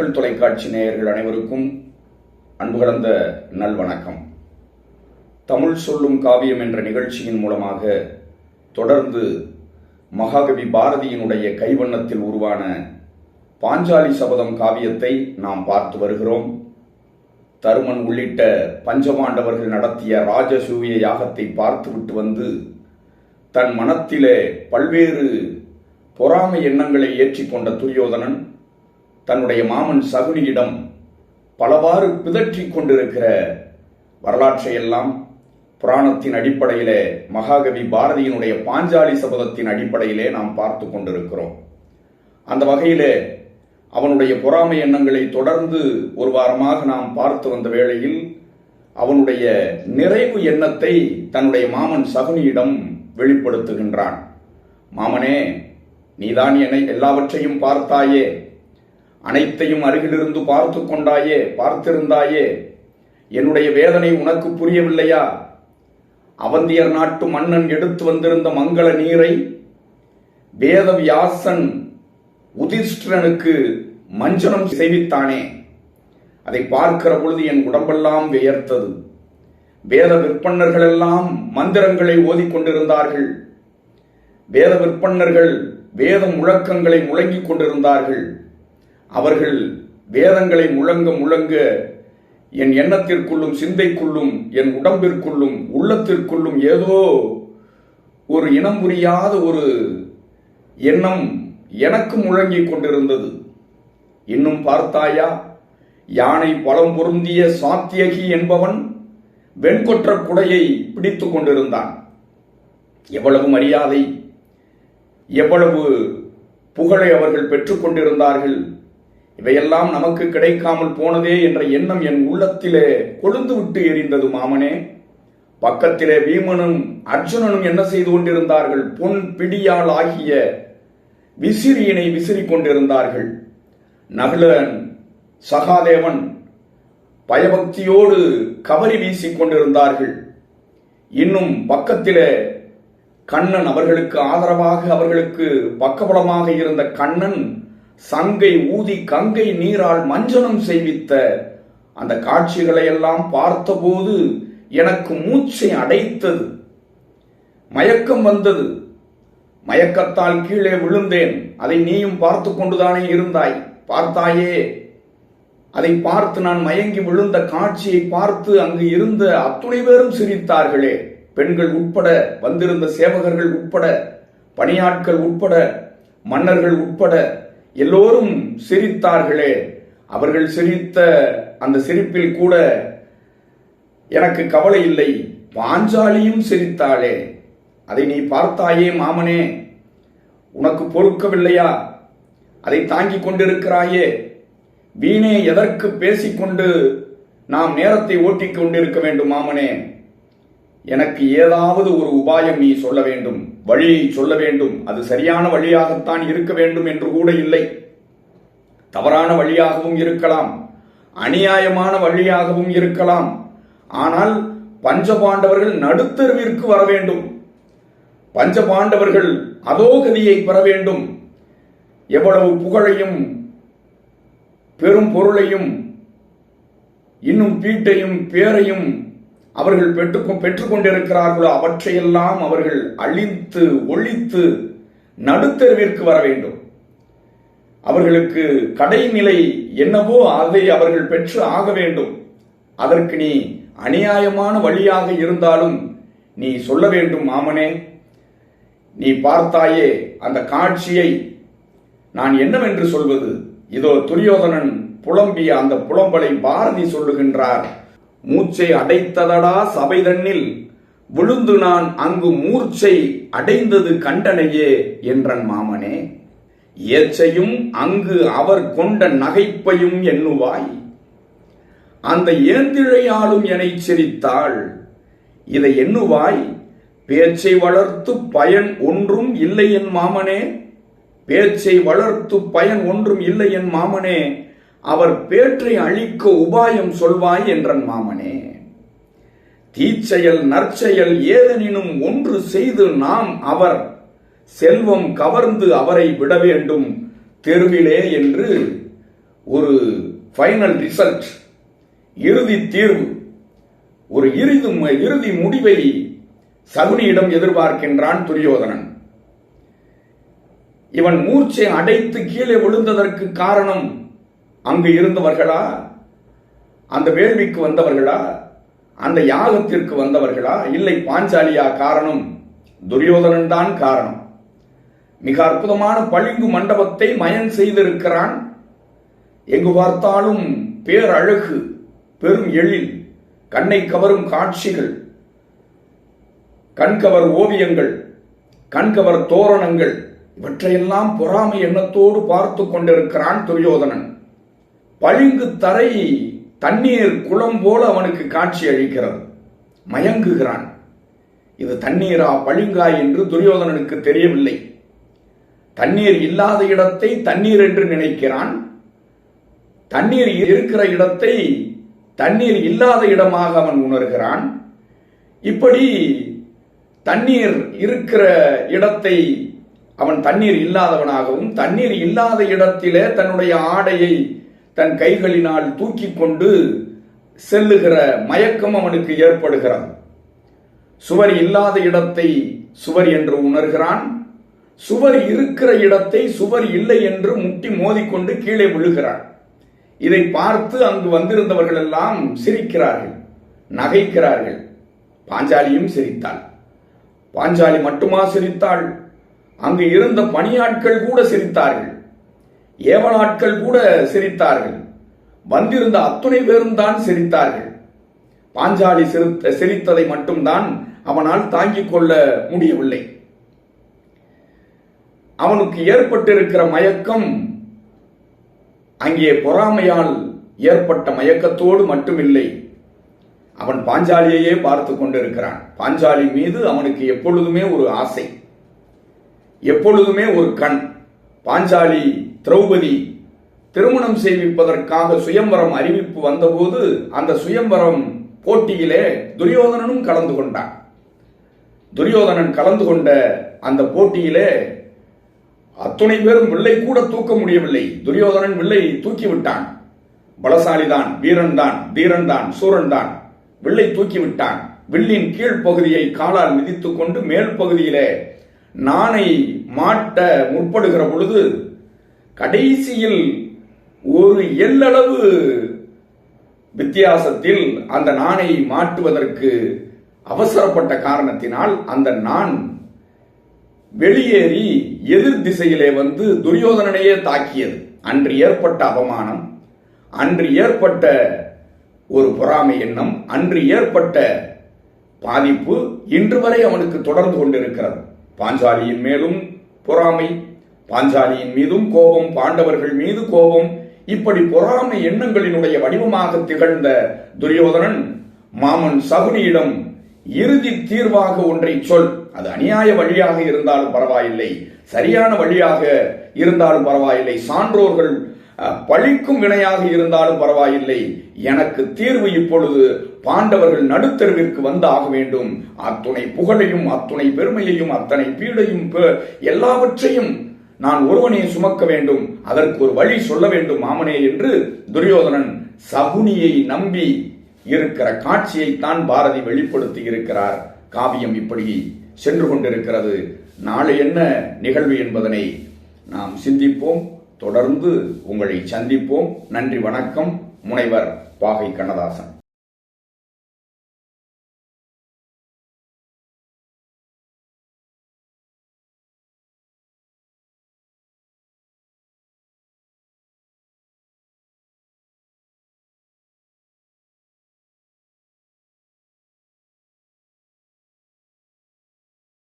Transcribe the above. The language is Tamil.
மக்கள் தொலைக்காட்சி நேயர்கள் அனைவருக்கும் அன்பு கலந்த நல்வணக்கம். தமிழ் சொல்லும் காவியம் என்ற நிகழ்ச்சியின் மூலமாக தொடர்ந்து மகாகவி பாரதியினுடைய கைவண்ணத்தில் உருவான பாஞ்சாலி சபதம் காவியத்தை நாம் பார்த்து வருகிறோம். தருமன் உள்ளிட்ட பஞ்சபாண்டவர்கள் நடத்திய ராஜசூய யாகத்தை பார்த்துவிட்டு வந்து தன் மனத்திலே பல்வேறு பொறாமை எண்ணங்களை ஏற்றிக்கொண்ட துரியோதனன் தன்னுடைய மாமன் சகுனியிடம் பலவாறு பிதற்றிக் கொண்டிருக்கிற வரலாற்றையெல்லாம் புராணத்தின் அடிப்படையிலே மகாகவி பாரதியினுடைய பாஞ்சாலி சபதத்தின் அடிப்படையிலே நாம் பார்த்து கொண்டிருக்கிறோம். அந்த வகையிலே அவனுடைய பொறாமை எண்ணங்களை தொடர்ந்து ஒரு வாரமாக நாம் பார்த்து வந்த வேளையில் அவனுடைய நிறைவு எண்ணத்தை தன்னுடைய மாமன் சகுனியிடம் வெளிப்படுத்துகின்றான். மாமனே நீதான் என்னை எல்லாவற்றையும் பார்த்தாயே அனைத்தையும் அருகிலிருந்து பார்த்து கொண்டாயே பார்த்திருந்தாயே. என்னுடைய வேதனை உனக்கு புரியவில்லையா? அவந்தியர் நாட்டு மன்னன் எடுத்து வந்திருந்த மங்கள நீரை வேதவியாசன் உதிஷ்டனுக்கு மஞ்சனம் செய்வித்தானே. அதை பார்க்கிற பொழுது என் உடம்பெல்லாம் வியர்த்தது. வேத விற்பன்னர்கள் எல்லாம் மந்திரங்களை ஓதிக்கொண்டிருந்தார்கள் வேத விற்பன்னர்கள் வேத முழக்கங்களை முழங்கிக் கொண்டிருந்தார்கள். அவர்கள் வேதங்களை முழங்க முழங்க என் எண்ணத்திற்குள்ளும் சிந்தைக்குள்ளும் என் உடம்பிற்குள்ளும் உள்ளத்திற்குள்ளும் ஏதோ ஒரு இனம் புரியாத ஒரு எண்ணம் எனக்கு முழங்கிக் கொண்டிருந்தது. இன்னும் பார்த்தாயா? யானை பலம் பொருந்திய சாத்தியகி என்பவன் வெண்கொற்ற குடையை பிடித்து கொண்டிருந்தான். எவ்வளவு மரியாதை எவ்வளவு புகழை அவர்கள் பெற்றுக்கொண்டிருந்தார்கள் இவையெல்லாம் நமக்கு கிடைக்காமல் போனதே என்ற எண்ணம் என் உள்ளத்திலே கொழுந்து விட்டு எரிந்தது மாமனே. பக்கத்திலே பீமனும் அர்ஜுனனும் என்ன செய்து கொண்டிருந்தார்கள்? பொன் பிடியால் ஆகிய விசிறியினை விசிறிக் கொண்டிருந்தார்கள். நகுலன் சகாதேவன் பயபக்தியோடு கவரி வீசிக் கொண்டிருந்தார்கள். இன்னும் பக்கத்திலே கண்ணன் அவர்களுக்கு ஆதரவாக அவர்களுக்கு பக்கபலமாக இருந்த கண்ணன் சங்கை ஊதி கங்கை நீரால் மஞ்சனம் செய்வித்த அந்த காட்சிகளை எல்லாம் பார்த்தபோது எனக்கு மூச்சை அடைத்தது. மயக்கம் வந்தது. மயக்கத்தால் கீழே விழுந்தேன். அதை நீயும் பார்த்து கொண்டுதானே இருந்தாய்? பார்த்தாயே. அதை பார்த்து நான் மயங்கி விழுந்த காட்சியை பார்த்து அங்கு இருந்த அத்துணை பேரும் சிரித்தார்களே. பெண்கள் உட்பட வந்திருந்த சேவகர்கள் உட்பட பணியாட்கள் உட்பட மன்னர்கள் உட்பட எல்லோரும் சிரித்தார்களே. அவர்கள் சிரித்த அந்த சிரிப்பில் கூட எனக்கு கவலை இல்லை. பாஞ்சாலியும் சிரித்தாளே. அதை நீ பார்த்தாயே மாமனே. உனக்கு பொறுக்கவில்லையா? அதை தாங்கிக் கொண்டிருக்கிறாயே. வீணே எதற்கு பேசிக்கொண்டு நாம் நேரத்தை ஓட்டிக் கொண்டிருக்க வேண்டும் மாமனே. எனக்கு ஏதாவது ஒரு உபாயம் நீ சொல்ல வேண்டும் வழியை சொல்ல வேண்டும். அது சரியான வழியாகத்தான் இருக்க வேண்டும் என்று கூட இல்லை. தவறான வழியாகவும் இருக்கலாம் அநியாயமான வழியாகவும் இருக்கலாம். ஆனால் பஞ்சபாண்டவர்கள் நடுத்தருவிற்கு வர வேண்டும். பஞ்சபாண்டவர்கள் அதோகதியை பெற வேண்டும். எவ்வளவு புகழையும் பெரும் பொருளையும் இன்னும் பீட்டையும் பேரையும் அவர்கள் பெற்று பெற்றுக்கொண்டிருக்கிறார்களோ அவற்றையெல்லாம் அவர்கள் அழித்து ஒழித்து நடுத்தருவிற்கு வர வேண்டும். அவர்களுக்கு கடைநிலை என்னவோ அதை அவர்கள் பெற்று ஆக வேண்டும். அதற்கு நீ அநியாயமான வழியாக இருந்தாலும் நீ சொல்ல வேண்டும் மாமனே. நீ பார்த்தாயே அந்த காட்சியை நான் என்னவென்று சொல்வது? இதோ துரியோதனன் புலம்பிய அந்த புலம்பலை பாரதி சொல்லுகின்றார். மூச்சை அடைத்ததடா சபை தன்னில் விழுந்து நான் அங்கு மூர்ச்சை அடைந்தது கண்டனையே என்றன் மாமனே. ஏச்சையும் அங்கு அவர் கொண்ட நகைப்பையும் எண்ணுவாய். அந்த ஏந்திழையாலும் என சிரித்தாள். இதை எண்ணுவாய் பேச்சை வளர்த்து பயன் ஒன்றும் இல்லை என் மாமனே. பேச்சை வளர்த்து பயன் ஒன்றும் இல்லை என் மாமனே. அவர் பேற்றை அழிக்க உபாயம் சொல்வாய் என்றன் மாமனே. தீச்செயல் நற்செயல் ஏதெனினும் ஒன்று செய்து நாம் அவர் செல்வம் கவர்ந்து அவரை விட வேண்டும் தெருவிலே என்று ஒரு ஃபைனல் ரிசல்ட் இறுதி தீர்வு ஒரு இறுதி இறுதி முடிவை சகுனியிடம் எதிர்பார்க்கின்றான் துரியோதனன். இவன் மூர்ச்சை அடைத்து கீழே விழுந்ததற்கு காரணம் அங்கு இருந்தவர்களா? அந்த வேள்விக்கு வந்தவர்களா? அந்த யாகத்திற்கு வந்தவர்களா? இல்லை பாஞ்சாலியா காரணம்? துரியோதனன் தான் காரணம். மிக அற்புதமான பளிங்கு மண்டபத்தை மயன் செய்திருக்கிறான். எங்கு பார்த்தாலும் பேரழகு பெரும் எழில் கண்ணை கவரும் காட்சிகள் கண்கவர் ஓவியங்கள் கண்கவர் தோரணங்கள் இவற்றையெல்லாம் பொறாமை எண்ணத்தோடு பார்த்து கொண்டிருக்கிறான் துரியோதனன். பளிங்கு தரை தண்ணீர் குளம் போல அவனுக்கு காட்சி அளிக்கிறது. மயங்குகிறான். இது தண்ணீரா பளிங்கா என்று துரியோதனனுக்கு தெரியவில்லை. தண்ணீர் இல்லாத இடத்தை தண்ணீர் என்று நினைக்கிறான். தண்ணீர் இருக்கிற இடத்தை தண்ணீர் இல்லாத இடமாக அவன் உணர்கிறான். இப்படி தண்ணீர் இருக்கிற இடத்தை அவன் தண்ணீர் இல்லாதவனாகவும் தண்ணீர் இல்லாத இடத்திலே தன்னுடைய ஆடையை தன் கைகளினால் தூக்கி கொண்டு செல்லுகிற மயக்கம் அவனுக்கு ஏற்படுகிறது சுவர் இல்லாத இடத்தை சுவர் என்று உணர்கிறான். சுவர் இருக்கிற இடத்தை சுவர் இல்லை என்று முட்டி மோதிக்கொண்டு கீழே விழுகிறான். இதை பார்த்து அங்கு வந்திருந்தவர்கள் எல்லாம் சிரிக்கிறார்கள் நகைக்கிறார்கள். பாஞ்சாலியும் சிரித்தாள். பாஞ்சாலி மட்டுமா சிரித்தாள்? அங்கு இருந்த பணியாட்கள் கூட சிரித்தார்கள். ஏவனாட்கள் கூட சிரித்தார்கள். வந்திருந்த அத்துணை பேரும் தான் சிரித்தார்கள். பாஞ்சாலி சிரித்த சிரித்ததை மட்டும்தான் அவனால் தாங்கிக் கொள்ள முடியவில்லை. அவனுக்கு ஏற்பட்டிருக்கிற மயக்கம் அங்கே பொறாமையால் ஏற்பட்ட மயக்கத்தோடு மட்டுமில்லை. அவன் பாஞ்சாலியையே பார்த்து கொண்டிருக்கிறான். பாஞ்சாலி மீது அவனுக்கு எப்பொழுதுமே ஒரு ஆசை. எப்பொழுதுமே ஒரு கண். பாஞ்சாலி திரௌபதி திருமணம் செய்விப்பதற்காக சுயம்பரம் அறிவிப்பு வந்தபோது அந்த சுயம்பரம் போட்டியிலே துரியோதனனும் கலந்து கொண்டான். துரியோதனன் கலந்து கொண்ட அந்த போட்டியிலே அத்துணை பேரும் வில்லை கூட தூக்க முடியவில்லை. துரியோதனன் வில்லை தூக்கி விட்டான். பலசாலிதான் வீரன் தான் தீரன் தான் சூரன் தான் வில்லை தூக்கி விட்டான். வில்லின் கீழ் பகுதியை காலால் மிதித்துக் கொண்டு மேல் பகுதியிலே நாணை மாட்ட முற்படுகிற பொழுது கடைசியில் ஒரு எல்லளவு வித்தியாசத்தில் அந்த நாணை மாட்டுவதற்கு அவசரப்பட்ட காரணத்தினால் அந்த நான் வெளியேறி எதிர் திசையிலே வந்து துரியோதனனையே தாக்கியது. அன்று ஏற்பட்ட அவமானம் அன்று ஏற்பட்ட ஒரு பொறாமை எண்ணம் அன்று ஏற்பட்ட பாதிப்பு இன்று வரை அவனுக்கு தொடர்ந்து கொண்டிருக்கிறது. பாஞ்சாலியின் மேலும் பொறாமை பாஞ்சாலியின் மீதும் கோபம் பாண்டவர்கள் மீது கோபம் இப்படி பொறாமை எண்ணங்களினுடைய வடிவமாக திகழ்ந்த துரியோதனன் மாமன் சகுனியிடம் இறுதி தீர்வாக ஒன்றை சொல். அது அநியாய வழியாக இருந்தாலும் பரவாயில்லை சரியான வழியாக இருந்தாலும் பரவாயில்லை சான்றோர்கள் பழிக்கும் வினையாக இருந்தாலும் பரவாயில்லை. எனக்கு தீர்வு இப்பொழுது பாண்டவர்கள் நடுத்தருவிற்கு வந்து ஆக வேண்டும். அத்துணை புகழையும் அத்துணை பெருமையையும் அத்தனை பீடையும் எல்லாவற்றையும் நான் ஒருவனை சுமக்க வேண்டும் அதற்கு ஒரு வழி சொல்ல வேண்டும் மாமனே என்று துரியோதனன் சகுனியை நம்பி இருக்கிற காட்சியைத்தான் பாரதி வெளிப்படுத்தி இருக்கிறார். காவியம் இப்படி சென்று கொண்டிருக்கிறது. நாளை என்ன நிகழ்வு என்பதனை நாம் சிந்திப்போம். தொடர்ந்து உங்களை சந்திப்போம். நன்றி வணக்கம். முனைவர் பாகை கண்ணதாசன்.